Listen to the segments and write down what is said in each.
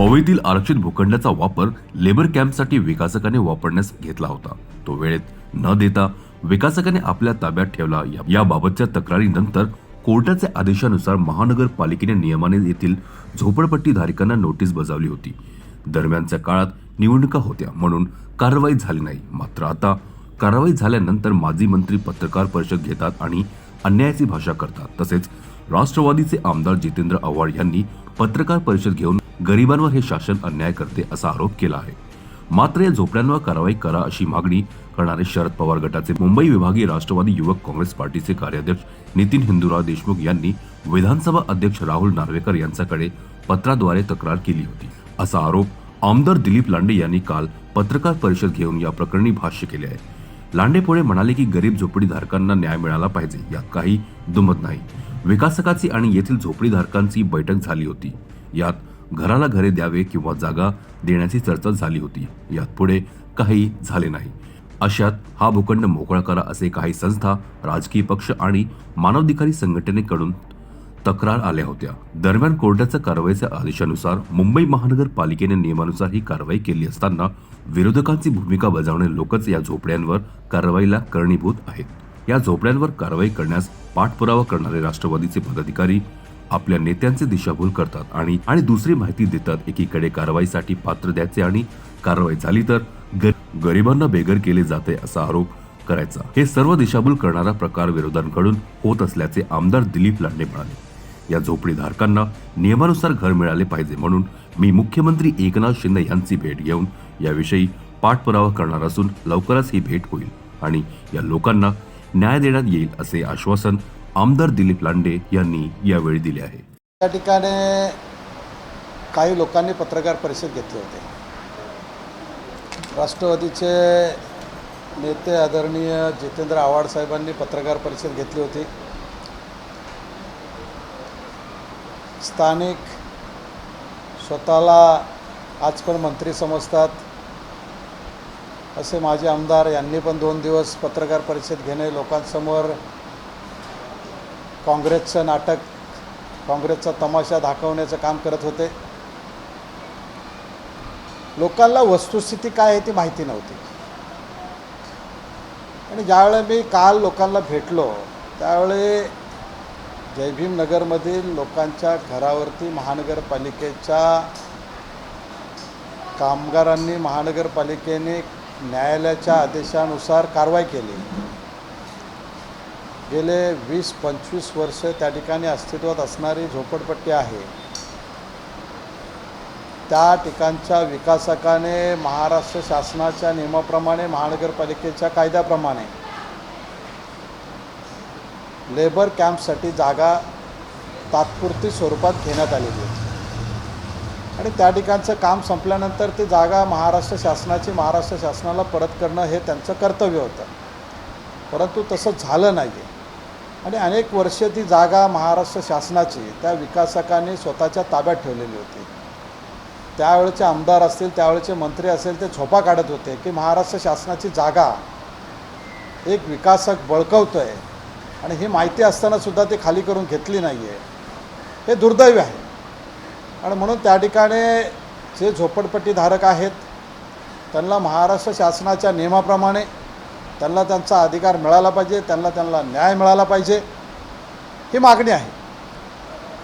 हवेतील आरक्षित भूखंडाचा वापर लेबर कॅम्पसाठी विकासकाने वापरण्यास घेतला होता. तो वेळेत न देता विकासकाने आपल्या ताब्यात ठेवला. या- याबाबतच्या तक्रारीनंतर कोर्टाच्या आदेशानुसार महानगरपालिकेने नियमाने येथील झोपडपट्टी धारकांना नोटीस बजावली होती. दरम्यानच्या काळात निवडणुका होत्या म्हणून कारवाई झाली नाही. मात्र आता कारवाई झाल्यानंतर माजी मंत्री पत्रकार परिषद घेतात आणि अन्यायाची भाषा करतात. तसेच राष्ट्रवादीचे आमदार जितेंद्र आव्हाड यांनी पत्रकार परिषद घेऊन गरिबांवर हे शासन अन्याय करते असा आरोप केला आहे. मात्र या झोपड्यांवर कारवाई करा अशी मागणी करणारे शरद पवार गटाचे मुंबई विभागीय राष्ट्रवादी युवक काँग्रेस पार्टीचे कार्याध्यक्ष नितीन हिंदुराव देशमुख यांनी विधानसभा अध्यक्ष राहुल नार्वेकर यांच्याकडे पत्राद्वारे तक्रार केली होती. असा आरोप आमदार दिलीप लांडे यांनी काल पत्रकार परिषद घेऊन या प्रकरणी भाष्य केले आहे. लांडे पुढे म्हणाले की गरीब झोपडीधारकांना न्याय मिळाला पाहिजे यात काही दुमत नाही. विकासकाची आणि येथील झोपडीधारकांची बैठक झाली होती. यात घराला घरे द्यावे किंवा जागा देण्याची चर्चा झाली होती. यात पुढे काही झाले नाही. अशात हा भूखंड मोकळा करा असे काही संस्था राजकीय पक्ष आणि मानवाधिकारी संघटनेकडून तक्रार आल्या होत्या. दरम्यान कोर्टाच्या कारवाईच्या आदेशानुसार मुंबई महानगरपालिकेने नियमानुसार ही कारवाई केली असताना विरोधकांची भूमिका बजावणे लोकच या झोपड्यांवर कारवाईला कारणीभूत आहेत. या झोपड्यांवर कारवाई करण्यास पाठपुरावा करणारे राष्ट्रवादीचे पदाधिकारी आपल्या नेत्यांचे दिशाभूल करतात आणि आणि दुसरी माहिती देतात एकीकडे कारवाईसाठी पात्र द्यायचे आणि कारवाई झाली तर ग- गरिबांना बेघर केले जाते असा आरोप करायचा. हे सर्व दिशाभूल करणारा प्रकार विरोधांकडून होत असल्याचे आमदार दिलीप लांडे म्हणाले. या झोपडीधारकांना नियमानुसार घर मिळाले पाहिजे म्हणून मी मुख्यमंत्री एकनाथ शिंदे यांची भेट घेऊन याविषयी पाठपुरावा करणार असून लवकरच ही भेट होईल आणि या लोकांना न्याय देण्यात येईल असे आश्वासन आमदार दिलीप लांडे यांनी यावेळी दिले आहे. त्या ठिकाणी काही लोकांनी पत्रकार परिषद घेतली होती. राष्ट्रवादीचे नेते आदरणीय जितेंद्र आव्हाड साहेबांनी पत्रकार परिषद घेतली होती. स्थानिक स्वतःला आज पण मंत्री समजतात. असे माझे आमदार यांनी पण दोन दिवस पत्रकार परिषद घेणे लोकांसमोर काँग्रेसचं नाटक काँग्रेसचा तमाशा दाखवण्याचं काम करत होते. लोकांना वस्तुस्थिती काय आहे ती माहिती नव्हती. आणि ज्यावेळेला मी काल लोकांना भेटलो त्यावेळी जयभीम नगरमधील लोकांच्या घरावरती महानगरपालिकेच्या कामगारांनी महानगरपालिकेने न्यायालयाच्या आदेशानुसार कारवाई केली. गेले वीस पंचवीस वर्ष त्या ठिकाणी अस्तित्वात असणारी झोपडपट्टी आहे. त्या ठिकाणच्या विकासकाने महाराष्ट्र शासनाच्या नियमाप्रमाणे महानगरपालिकेच्या कायद्याप्रमाणे लेबर कॅम्पसाठी जागा तात्पुरती स्वरूपात घेण्यात आलेली होती. आणि त्या ठिकाणचं काम संपल्यानंतर ती जागा महाराष्ट्र शासनाची महाराष्ट्र शासनाला परत करणं हे त्यांचं कर्तव्य होतं. परंतु तसं झालं नाही आहे आणि अनेक वर्षे ती जागा महाराष्ट्र शासनाची त्या विकासकाने स्वतःच्या ताब्यात ठेवलेली होती. त्यावेळेचे आमदार असतील त्यावेळेचे मंत्री असेल ते झोपा काढत होते की महाराष्ट्र शासनाची जागा एक विकासक बळकवतो आहे आणि ही माहिती असतानासुद्धा ती खाली करून घेतली नाही आहे हे दुर्दैव आहे. आणि म्हणून त्या ठिकाणी जे झोपडपट्टीधारक आहेत त्यांना महाराष्ट्र शासनाच्या नियमाप्रमाणे त्यांना त्यांचा अधिकार मिळाला पाहिजे त्यांना त्यांना न्याय मिळाला पाहिजे ही मागणी आहे.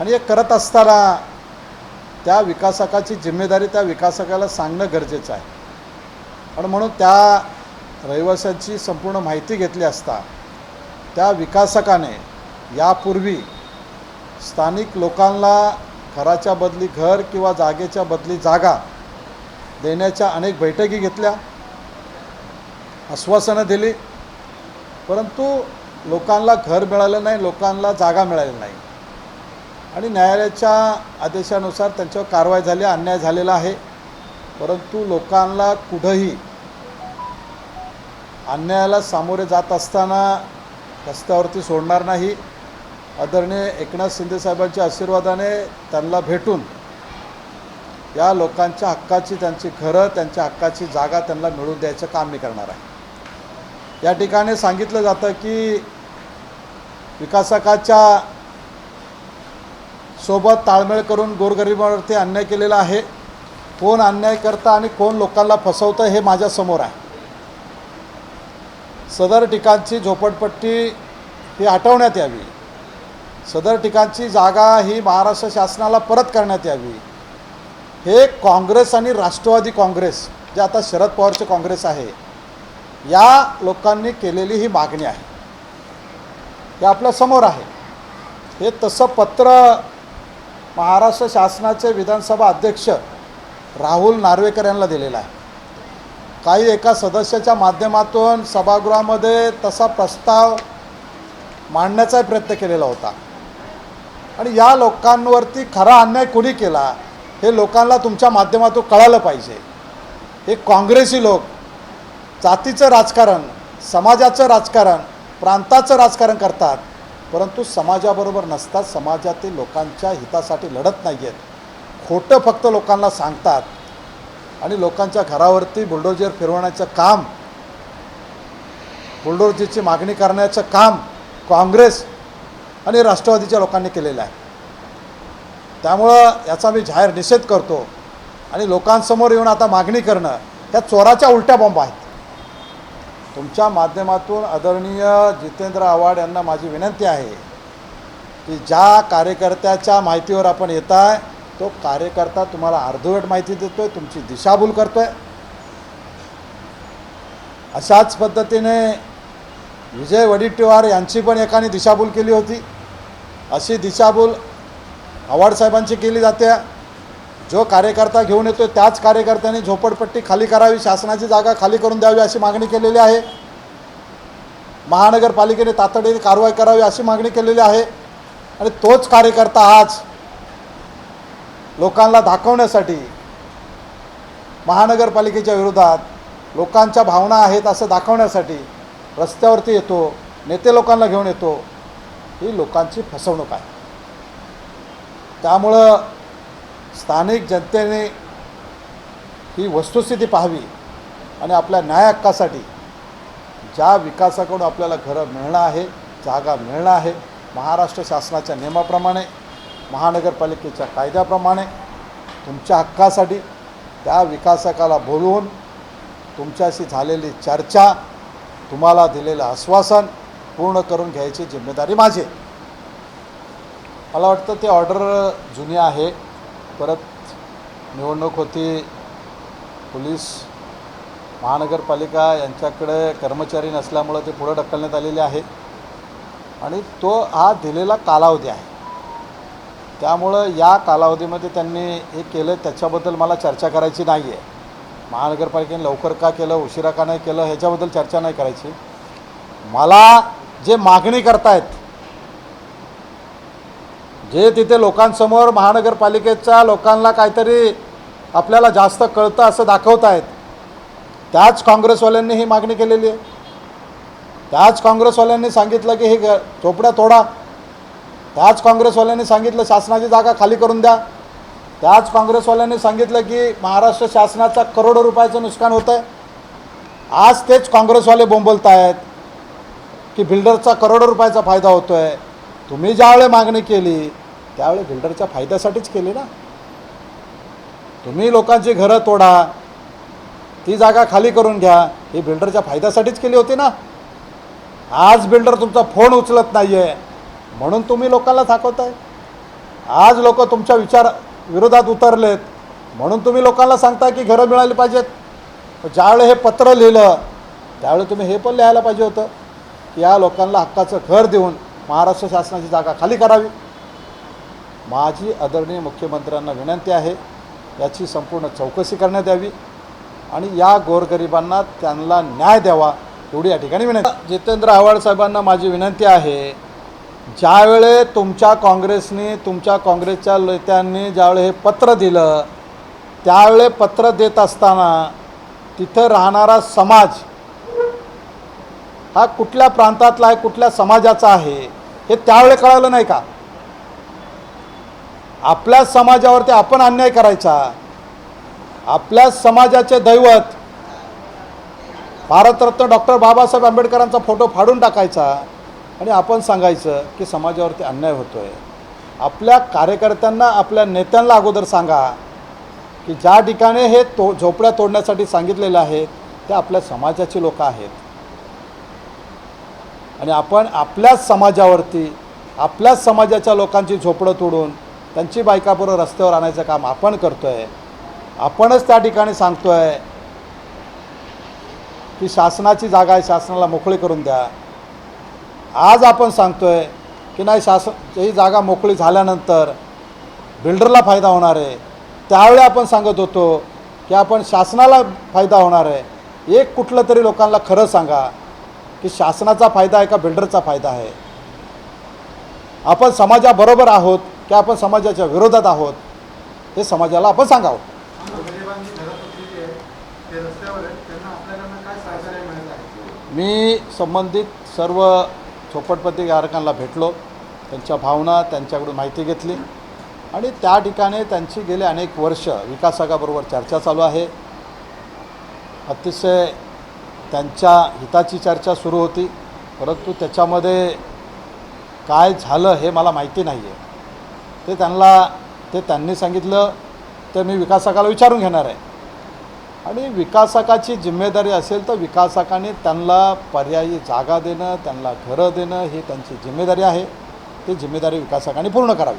आणि हे करत असताना त्या विकासकाची जिम्मेदारी त्या विकासकाला सांगणं गरजेचं आहे. आणि म्हणून त्या रहिवाशांची संपूर्ण माहिती घेतली असता त्या विकासकाने यापूर्वी स्थानिक लोकांना घराच्या बदली घर किंवा जागेच्या बदली जागा देण्याच्या अनेक बैठकी घेतल्या. आश्वासनं दिली. परंतु लोकांना घर मिळालं नाही लोकांना जागा मिळाली नाही. आणि न्यायालयाच्या आदेशानुसार त्यांच्यावर कारवाई झाली अन्याय झालेला आहे. परंतु लोकांना कुठंही अन्यायाला सामोरे जात असताना रस्त्यावरती सोडणार नाही. आदरणीय एकनाथ शिंदेसाहेबांच्या आशीर्वादाने त्यांना भेटून या लोकांच्या हक्काची त्यांची घरं त्यांच्या हक्काची जागा त्यांना मिळवून द्यायचं काम मी करणार आहे. या ठिकाणी सांगितलं जातं की विकासकाच्या सोबत ताळमेळ करून गोरगरिबावरती अन्याय केलेला आहे. कोण अन्याय करतं आणि कोण लोकांना फसवतं हे माझ्यासमोर आहे. सदर ठिकाणची झोपडपट्टी ही हटवण्यात यावी. सदर ठिकाणची जागा ही महाराष्ट्र शासनाला परत करण्यात यावी. हे काँग्रेस आणि राष्ट्रवादी काँग्रेस जे आता शरद पवारचे काँग्रेस आहे या लोकांनी केलेली ही मागणी आहे. हे आपल्यासमोर आहे. हे तसं पत्र महाराष्ट्र शासनाचे विधानसभा अध्यक्ष राहुल नार्वेकर यांना दिलेलं आहे. काही एका सदस्याच्या माध्यमातून सभागृहामध्ये तसा प्रस्ताव मांडण्याचा प्रयत्न केलेला होता. आणि या लोकांवरती खरा अन्याय कोणी केला हे लोकांना तुमच्या माध्यमातून कळालं पाहिजे. हे काँग्रेसी लोक जातीचं राजकारण समाजाचं राजकारण प्रांताचं राजकारण करतात. परंतु समाजाबरोबर नसतात समाजातील लोकांच्या हितासाठी लढत नाही आहेत खोटं फक्त लोकांना सांगतात. आणि लोकांच्या घरावरती बुलडोजर फिरवण्याचं काम बुलडोजरची मागणी करण्याचं काम काँग्रेस आणि राष्ट्रवादीच्या लोकांनी केलेलं आहे. त्यामुळं याचा मी जाहीर निषेध करतो. आणि लोकांसमोर येऊन आता मागणी करणं ह्या चोराच्या उलट्या बॉम्ब आहेत. तुमच्या माध्यमातून आदरणीय जितेंद्र आव्हाड यांना माझी विनंती आहे की ज्या कार्यकर्त्याच्या माहितीवर आपण येत आहे तो कार्यकर्ता तुम्हाला अर्धवट माहिती देतो आहे तुमची दिशाभूल करतो आहे अशाच पद्धतीने विजय वडेट्टीवार यांची पण एकाने दिशाभूल केली होती. अशी दिशाभूल आव्हाड साहेबांची केली जाते. जो कार्यकर्ता घेऊन येतो त्याच कार्यकर्त्यांनी झोपडपट्टी खाली करावी शासनाची जागा खाली करून द्यावी अशी मागणी केलेली आहे. महानगरपालिकेने तातडीने कारवाई करावी अशी मागणी केलेली आहे. आणि तोच कार्यकर्ता आज लोकांना दाखवण्यासाठी महानगरपालिकेच्या विरोधात लोकांच्या भावना आहेत असं दाखवण्यासाठी रस्त्यावरती येतो नेते लोकांना घेऊन येतो ही लोकांची फसवणूक आहे. त्यामुळं स्थानिक जनतेने ही वस्तुस्थिती पाहावी आणि आपल्या न्याय हक्कासाठी ज्या विकासाकडून आपल्याला घरं मिळणं आहे जागा मिळणं आहे महाराष्ट्र शासनाच्या नियमाप्रमाणे महानगरपालिकेच्या कायद्याप्रमाणे तुमच्या हक्कासाठी त्या विकासकाला बोलवून तुमच्याशी झालेली चर्चा तुम्हाला दिलेलं आश्वासन पूर्ण करून घ्यायची जिम्मेदारी माझी मला वाटतं ते ऑर्डर जुनी आहे. परत निवडणूक होती. पोलीस महानगरपालिका यांच्याकडे कर्मचारी नसल्यामुळं ते पुढं ढकलण्यात आलेले आहे. आणि तो हा दिलेला कालावधी आहे. त्यामुळं या कालावधीमध्ये त्यांनी हे केलं त्याच्याबद्दल मला चर्चा करायची नाही आहे महानगरपालिकेने लवकर का केलं उशिरा का नाही केलं ह्याच्याबद्दल चर्चा नाही करायची. मला जे मागणी करतायत जे तिथे लोकांसमोर महानगरपालिकेच्या लोकांना काहीतरी आपल्याला जास्त कळतं असं दाखवत आहेत त्याच काँग्रेसवाल्यांनी ही मागणी केलेली आहे. त्याच काँग्रेसवाल्यांनी सांगितलं की हे ग चोपड्या तोडा. त्याच काँग्रेसवाल्यांनी सांगितलं शासनाची जागा खाली करून द्या. त्याच काँग्रेसवाल्यांनी सांगितलं की महाराष्ट्र शासनाचा करोडो रुपयाचं नुकसान होतं आहे आज तेच काँग्रेसवाले बोंबलत आहेत की बिल्डरचा करोडो रुपयाचा फायदा होतो आहे तुम्ही ज्यावेळी मागणी केली त्यावेळी बिल्डरच्या फायद्यासाठीच केली ना. तुम्ही लोकांची घरं तोडा ती जागा खाली करून घ्या ही बिल्डरच्या फायद्यासाठीच केली होती ना. आज बिल्डर तुमचा फोन उचलत नाही आहे म्हणून तुम्ही लोकांना दाखवताय आज लोक तुमच्या विचार विरोधात उतरलेत म्हणून तुम्ही लोकांना सांगताय की घरं मिळाली पाहिजेत. ज्यावेळी हे पत्र लिहिलं त्यावेळी तुम्ही हे पण लिहायला पाहिजे होतं की या लोकांना हक्काचं घर देऊन महाराष्ट्र शासनाची जागा खाली करावी. माझी आदरणीय मुख्यमंत्र्यांना विनंती आहे याची संपूर्ण चौकशी करण्यात यावी आणि या गोरगरिबांना त्यांना न्याय द्यावा एवढी या ठिकाणी विनंती. जितेंद्र आव्हाड साहेबांना माझी विनंती आहे ज्यावेळे तुमच्या काँग्रेसने तुमच्या काँग्रेसच्या नेत्यांनी ज्यावेळे हे पत्र दिलं त्यावेळे पत्र देत असताना तिथं राहणारा समाज हा कुठल्या प्रांतातला आहे कुठल्या समाजाचा आहे हे त्यावेळे कळालं नाही का? आपल्या समाजावरती आपण अन्याय करायचा. आपल्या समाजाचे दैवत भारतरत्न डॉक्टर बाबासाहेब आंबेडकरांचा फोटो फाडून टाकायचा आणि आपण सांगायचं की समाजावरती अन्याय होतो आहे आपल्या कार्यकर्त्यांना आपल्या नेत्यांना अगोदर सांगा की ज्या ठिकाणी हे तो झोपड्या तोडण्यासाठी सांगितलेलं आहे ते आपल्या समाजाची लोक आहेत. आणि आपण आपल्याच समाजावरती आपल्याच समाजाच्या लोकांची झोपडं तोडून त्यांची बायकाबरोबर रस्त्यावर आणायचं काम आपण करतो आहे आपणच त्या ठिकाणी सांगतो आहे की शासनाची जागा आहे शासनाला मोकळी करून द्या. आज आपण सांगतो आहे की नाही शासन ही जागा मोकळी झाल्यानंतर बिल्डरला फायदा होणार आहे. त्यावेळी आपण सांगत होतो की आपण शासनाला फायदा होणार आहे. एक कुठलं तरी लोकांना खरं सांगा. की शासनाचा फायदा आहे का बिल्डरचा फायदा आहे? आपण समाजाबरोबर आहोत की आपण समाजाच्या विरोधात आहोत? हे समाजाला आपण सांगावं. मी संबंधित सर्व झोपडपट्टीधारकांना भेटलो. त्यांच्या भावना त्यांच्याकडून माहिती घेतली. आणि त्या ठिकाणी त्यांची गेले अनेक वर्ष विकास आघाबरोबर चर्चा चालू आहे. अतिशय त्यांच्या हिताची चर्चा सुरू होती परंतु त्याच्यामध्ये काय झालं हे मला माहिती नाही आहे ते त्यांना ते त्यांनी सांगितलं ते मी विकासकाला विचारून घेणार आहे. आणि विकासकाची जिम्मेदारी असेल तर विकासकाने त्यांना पर्यायी जागा देणं त्यांना घरं देणं ही त्यांची जिम्मेदारी आहे. ती जिम्मेदारी विकासकाने पूर्ण करावी.